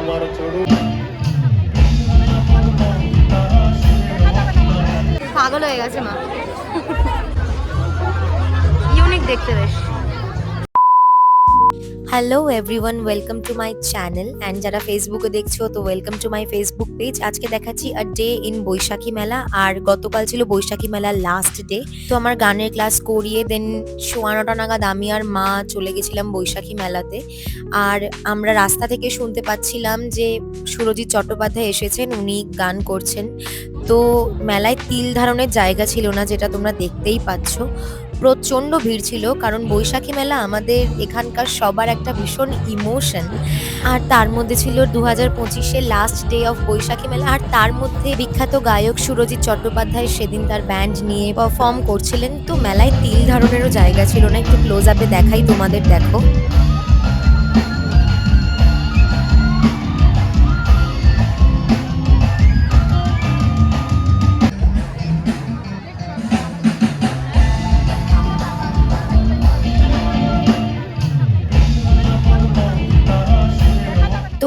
আমার চড়ু পাগল হয়ে গেছে মা। ইউনিক দেখতে বেশ। Hello everyone welcome to my channel and যারা ফেসবুকে দেখছ, তো welcome to my Facebook page আজকে দেখাচ্ছি আ ডে ইন বৈশাখী মেলা। আর গতকাল ছিল বৈশাখী মেলা লাস্ট ডে তো আমার গানের ক্লাস করিয়ে দেন সোয়া নটা নাগাদ আমি আর মা চলে গেছিলাম বৈশাখী মেলাতে। আর আমরা রাস্তা থেকে শুনতে পাচ্ছিলাম যে সুরজিৎ চট্টোপাধ্যায় এসেছেন, উনি গান করছেন। তো মেলায় তিল ধারণের জায়গা ছিল না, যেটা তোমরা দেখতেই পাচ্ছ। প্রচণ্ড ভিড় ছিল, কারণ বৈশাখী মেলা আমাদের এখানকার সবার একটা ভীষণ ইমোশন আর তার মধ্যে ছিল দু হাজার পঁচিশে লাস্ট ডে অফ বৈশাখী মেলা, আর তার মধ্যে বিখ্যাত গায়ক সুরজিৎ চট্টোপাধ্যায় সেদিন তার ব্যান্ড নিয়ে পারফর্ম করছিলেন। তো মেলায় তিল ধারণেরও জায়গা ছিল না, একটু ক্লোজ আপে দেখাই তোমাদের, দেখো।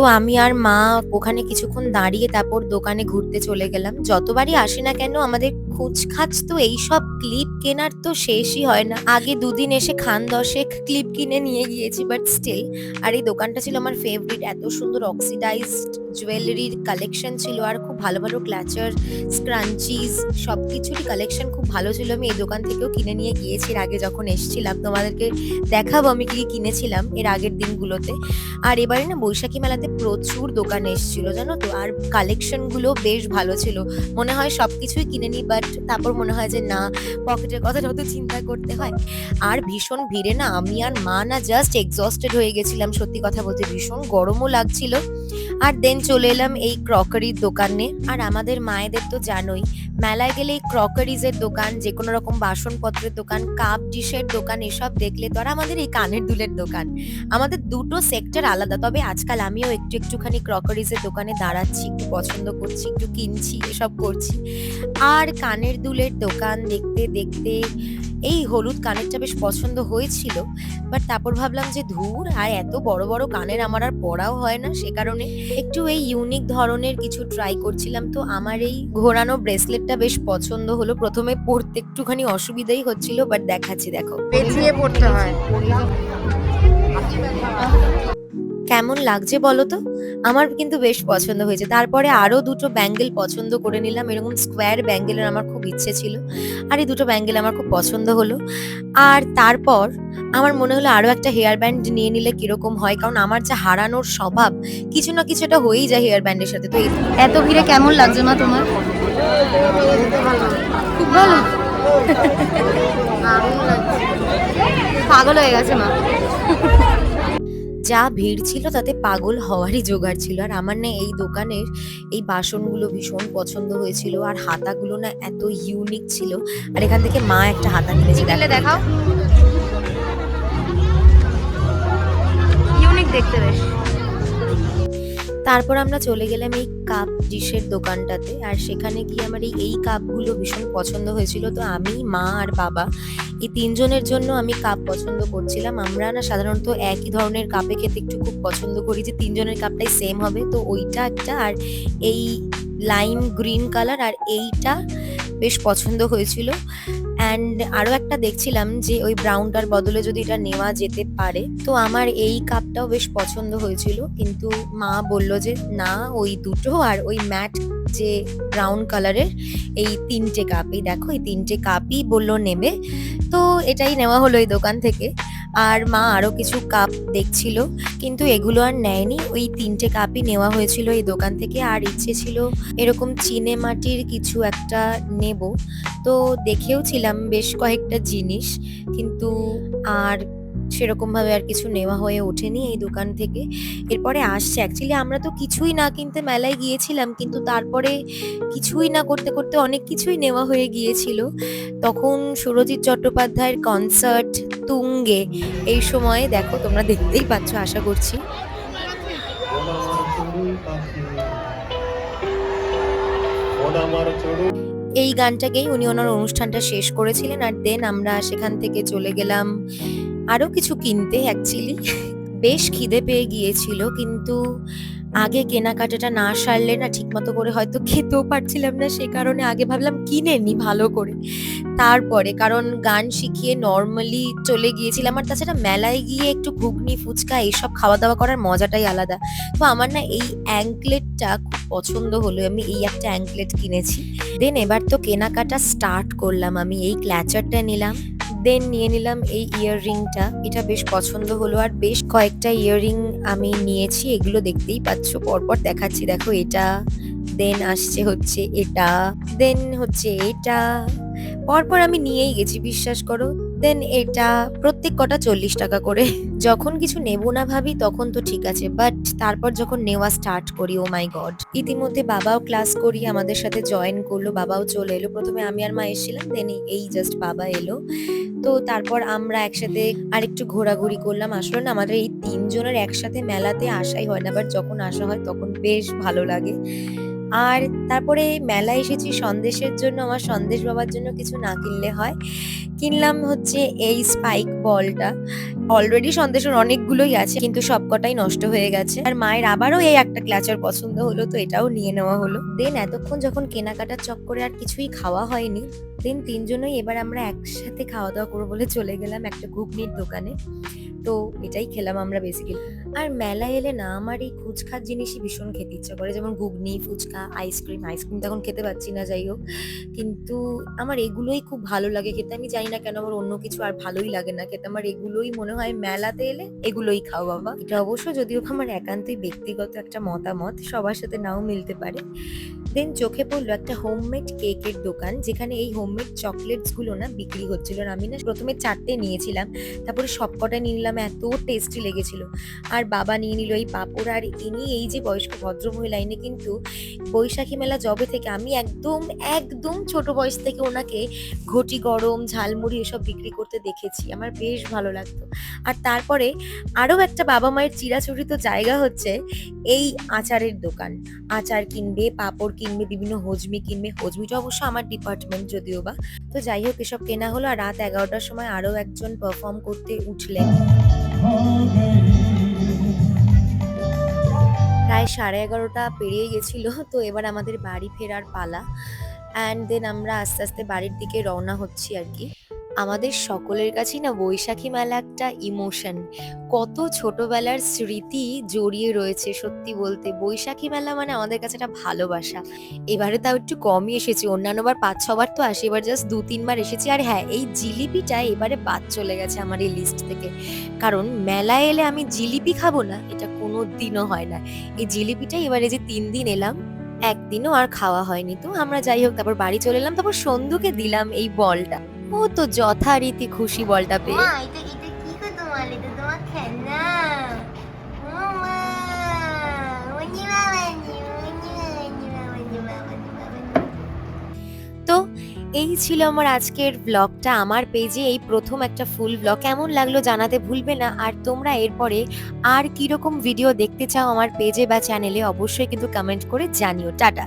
আমি আর মা ওখানে কিছুক্ষণ দাঁড়িয়ে তারপর দোকানে ঘুরতে চলে গেলাম। যতবারই আসি না কেন আমাদের খুচখাচ তো এইসব ক্লিপ কেনার তো শেষই হয় না। আগে দুদিন এসে খান দশেক ক্লিপ কিনে নিয়ে গিয়েছি বাট স্টিল আর এই দোকানটা ছিল আমার ফেভারিট এত সুন্দর অক্সিডাইজড জুয়েলারির কালেকশন ছিল, আর খুব ভালো ভালো ক্ল্যাচার স্ক্রাঞ্চিজ সব কিছুরই কালেকশন খুব ভালো ছিল। আমি এই দোকান থেকেও কিনে নিয়ে গিয়েছি এর আগে যখন এসেছিলাম। তোমাদেরকে দেখাবো আমি কি কিনেছিলাম এর আগের দিনগুলোতে। আর এবারে না বৈশাখী মেলাতে প্রচুর দোকান এসেছিল, জানো তো? আর কালেকশনগুলো বেশ ভালো ছিল। মনে হয় সব কিছুই কিনে নিই বাট তারপর মনে হয় যে না, পকেটের কথা যত চিন্তা করতে হয়। আর ভীষণ ভিড়ে না, আমি আর মা না জাস্ট এক্সস্টেড হয়ে গেছিলাম, সত্যি কথা বলতে ভীষণ গরমও লাগছিল। আর দেন চলে এলাম এই ক্রকারির দোকানে। আর আমাদের মায়েদের তো জানোই, মেলায় গেলে এই ক্রকারিজের দোকান যে কোনো রকম বাসনপত্রের দোকান কাপ ডিশের দোকান, এসব দেখলে তো আর আমাদের এই কানের দুলের দোকান। আমাদের দুটো সেক্টর আলাদা, তবে আজকাল আমিও একটু একটুখানি ক্রকারিজের দোকানে দাঁড়াচ্ছি, একটু পছন্দ করছি, একটু কিনছি, এসব করছি। আর কানের দুলের দোকান দেখতে দেখতে এই হলুদ কানেরটা বেশ পছন্দ হয়েছিল বাট তারপর ভাবলাম যে ধুর, আর এত বড় বড় কানের আমার আর পড়াও হয় না, সে কারণে একটু এই ইউনিক ধরনের কিছু ট্রাই করছিলাম। তো আমার এই ঘোরানো ব্রেসলেটটা বেশ পছন্দ হলো। প্রথমে পরতে একটুখানি অসুবিধাই হচ্ছিল বাট দেখাচ্ছি, দেখো। পেঁচিয়ে পড়তে হয়। কেমন লাগছে বলো তো? আমার কিন্তু বেশ পছন্দ হয়েছে। তারপরে আরও দুটো ব্যাঙ্গেল পছন্দ করে নিলাম। এরকম স্কোয়ার ব্যাঙ্গেলের আমার খুব ইচ্ছে ছিল। আর এই দুটো ব্যাঙ্গেল আমার খুব পছন্দ হলো। আর তারপর আমার মনে হলো আরও একটা হেয়ার ব্যান্ড নিয়ে নিলে কীরকম হয়? কারণ আমার যে হারানোর স্বভাব কিছু না কিছু এটা হয়েই যায় হেয়ার ব্যান্ডের সাথে। তো এই- এত ভিড়ে কেমন লাগছে মা তোমার? খুব ভালো। পাগল হয়ে গেছে মা। যা ভিড় ছিল তাতে পাগল হওয়ারই জোগাড় ছিল। আর আমার না এই দোকানের এই বাসনগুলো ভীষণ পছন্দ হয়েছিল আর হাতাগুলো না এত ইউনিক ছিল। আর এখান থেকে মা একটা হাতা দেখলে দেখাও। ইউনিক দেখতে বেশ। তারপর আমরা চলে গেলাম এই কাপ ডিশের দোকানটাতে। আর সেখানে গিয়ে আমার এই এই কাপগুলো ভীষণ পছন্দ হয়েছিল। তো আমি মা আর বাবা এই তিনজনের জন্য আমি কাপ পছন্দ করছিলাম। আমরা না সাধারণত একই ধরনের কাপে খেতে একটু খুব পছন্দ করি যে তিনজনের কাপটাই সেম হবে। তো ওইটা একটা আর এই লাইম গ্রিন কালার আর এইটা বেশ পছন্দ হয়েছিল। অ্যান্ড আরও একটা দেখছিলাম যে ওই ব্রাউনটার বদলে যদি এটা নেওয়া যেতে পারে, তো আমার এই কাপটাও বেশ পছন্দ হয়েছিল। কিন্তু মা বলল যে, না, ওই দুটো আর ওই ম্যাট যে ব্রাউন কালারের এই তিনটে কাপ এই দেখো, এই তিনটে কাপই বলল নেবে। তো এটাই নেওয়া হলো এই দোকান থেকে। আর মা আরও কিছু কাপ দেখছিল, কিন্তু এগুলো আর নেয়নি। ওই তিনটে কাপই নেওয়া হয়েছিল এই দোকান থেকে। আর ইচ্ছে ছিল এরকম চিনে মাটির কিছু একটা নেব। তো দেখেও ছিলাম বেশ কয়েকটা জিনিস, কিন্তু আর সেরকম ভাবে আর কিছু নেওয়া হয়ে ওঠেনি এই দোকান থেকে। এরপরে আসছে। অ্যাকচুয়ালি আমরা তো কিছুই না কিনতে মেলায় গিয়েছিলাম, কিন্তু তারপরে কিছুই না করতে করতে অনেক কিছুই নেওয়া হয়ে গিয়েছিল। তখন সুরজিৎ চট্টোপাধ্যায়ের কনসার্ট তুঙ্গে এই সময়ে, দেখো তোমরা দেখতেই পাচ্ছ, আশা করছি। আমার এই গানটাকেই উনি ওনার অনুষ্ঠানটা শেষ করেছিলেন আর দেন আমরা সেখান থেকে চলে গেলাম। আরও কিছু কিনতে অ্যাকচুয়ালি বেশ খিদে পেয়ে গিয়েছিল, কিন্তু আগে কেনাকাটাটা না সারলে না ঠিকমতো করে হয়তো খেতেও পারছিলাম না, সে কারণে আগে ভাবলাম কিনে নি ভালো করে। তারপরে কারণ গান শিখিয়ে নর্মালি চলে গিয়েছিলাম, আর তাছাড়া মেলায় গিয়ে একটু ঘুগনি, ফুচকা এইসব খাওয়া দাওয়া করার মজাটাই আলাদা। তো আমার না এই অ্যাঙ্কলেটটা খুব পছন্দ হলো, আমি এই একটা অ্যাঙ্কলেট কিনেছি। দেন এবার তো কেনাকাটা স্টার্ট করলাম, আমি এই ক্ল্যাচারটা নিলাম। দেন নিয়ে নিলাম এই ইয়াররিংটা এটা বেশ পছন্দ হলো আর বেশ কয়েকটা ইয়াররিং আমি নিয়েছি, এগুলো দেখতেই পাচ্ছ। পরপর দেখাচ্ছি, দেখো এটা দেন আসছে হচ্ছে এটা দেন হচ্ছে এটা। পরপর আমি নিয়েই গেছি, বিশ্বাস করো। দেন এটা প্রত্যেক কটা চল্লিশ টাকা করে। যখন কিছু নেব না ভাবি, তখন তো ঠিক আছে বাট তারপর যখন নেওয়া স্টার্ট করি ও মাই গড ইতিমধ্যে বাবাও ক্লাস করি, আমাদের সাথে জয়েন করল, বাবাও চলে এলো। প্রথমে আমি আর মা এসেছিলাম দেন এই জাস্ট বাবা এলো। তো তারপর আমরা একসাথে আরেকটু ঘোরাঘুরি করলাম। আসলে না, আমাদের এই তিনজনের একসাথে মেলাতে আসাই হয় না বাট যখন আসা হয়, তখন বেশ ভালো লাগে। আর তারপরে মেলা এসেছি সন্দেশের জন্য, আমার সন্দেশ বাবার জন্য কিছু না কিনলে হয়। কিনলাম হচ্ছে এই স্পাইক বলটা অলরেডি সন্দেশের অনেকগুলোই আছে, কিন্তু সবকটাই নষ্ট হয়ে গেছে। আর মায়ের আবারও এই একটা ক্লাচার পছন্দ হলো, তো এটাও নিয়ে নেওয়া হলো। দেন এতক্ষণ যখন কেনাকাটার চক্করে আর কিছুই খাওয়া হয়নি দেন তিনজনই এবার আমরা একসাথে খাওয়া দাওয়া করব বলে চলে গেলাম একটা ঘুগনির দোকানে। তো এটাই খেলাম আমরা বেসিক্যালি আর মেলা এলে না আমার এই ফুচকার জিনিসই ভীষণ খেতে ইচ্ছা করে, যেমন ঘুগনি, ফুচকা আইসক্রিম আইসক্রিম তখন খেতে পাচ্ছি না, যাই হোক। কিন্তু আমার এগুলোই খুব ভালো লাগে খেতে। আমি জানি না কেন আমার অন্য কিছু আর ভালোই লাগে না খেতে। আমার এগুলোই মনে হয় মেলাতে এলে এগুলোই খাও বাবা। এটা অবশ্য যদিও আমার একান্তই ব্যক্তিগত একটা মতামত, সবার সাথে নাও মিলতে পারে। দেন চোখে পড়ল একটা হোমমেড কেকের দোকান, যেখানে এই হোমমেড চকলেটসগুলো না বিক্রি হচ্ছিল। আর আমি না প্রথমে চারটে নিয়েছিলাম, তারপরে সবকটা নিয়ে নিলাম এত টেস্টি লেগেছিল। আর বাবা নিয়ে নিল এই পাপড় আর ইনি এই যে বয়স্ক ভদ্রমহিলা, ইনি কিন্তু বৈশাখী মেলা জবে থেকে আমি একদম একদম ছোট বয়স থেকে ওনাকে ঘটি গরম, ঝালমুড়ি এসব বিক্রি করতে দেখেছি। আমার বেশ ভালো লাগতো। আর তারপরে আরও একটা বাবা মায়ের চিরাচরিত জায়গা হচ্ছে এই আচারের দোকান। আচার কিনবে, পাপড় কিনবে, বিভিন্ন হজমি কিনবে। হজমিটা অবশ্য আমার ডিপার্টমেন্ট যদিও বা। তো যাই হোক, এসব কেনা হলো আর রাত এগারোটার সময় আরও একজন পারফর্ম করতে উঠলেন। প্রায় সাড়ে এগারোটা পেরিয়ে গেছিল, তো এবার আমাদের বাড়ি ফেরার পালা। অ্যান্ড দেন আমরা আস্তে আস্তে বাড়ির দিকে রওনা হচ্ছি আর কি। আমাদের সকলের কাছেই না বৈশাখী মেলা একটা ইমোশন কত ছোটবেলার স্মৃতি জড়িয়ে রয়েছে সত্যি বলতে। বৈশাখী মেলা মানে আমাদের কাছে একটা ভালোবাসা। এবারে তাও একটু কমই এসেছি। অন্যান্যবার পাঁচ ছবার তো আসে, এবার জাস্ট দু তিনবার এসেছি। আর হ্যাঁ এই জিলিপিটা এবারে বাদ চলে গেছে আমার এই লিস্ট থেকে। কারণ মেলায় এলে আমি জিলিপি খাব না, এটা কোনো দিনও হয় না। এই জিলিপিটা এবারে যে তিন দিন এলাম, একদিনও আর খাওয়া হয়নি। তো আমরা যাই হোক, তারপর বাড়ি চলে এলাম, তারপর সন্ধুকে দিলাম এই বলটা। ও তো যথারীতি খুশি বলটা পেয়ে। তো এই ছিল আমার আজকের ব্লগটা আমার পেজে এই প্রথম একটা ফুল ব্লগ কেমন লাগল জানাতে ভুলবে না। আর তোমরা এরপরে আর কীরকম ভিডিও দেখতে চাও আমার পেজে বা চ্যানেলে অবশ্যই কিন্তু কমেন্ট করে জানিও। টাটা।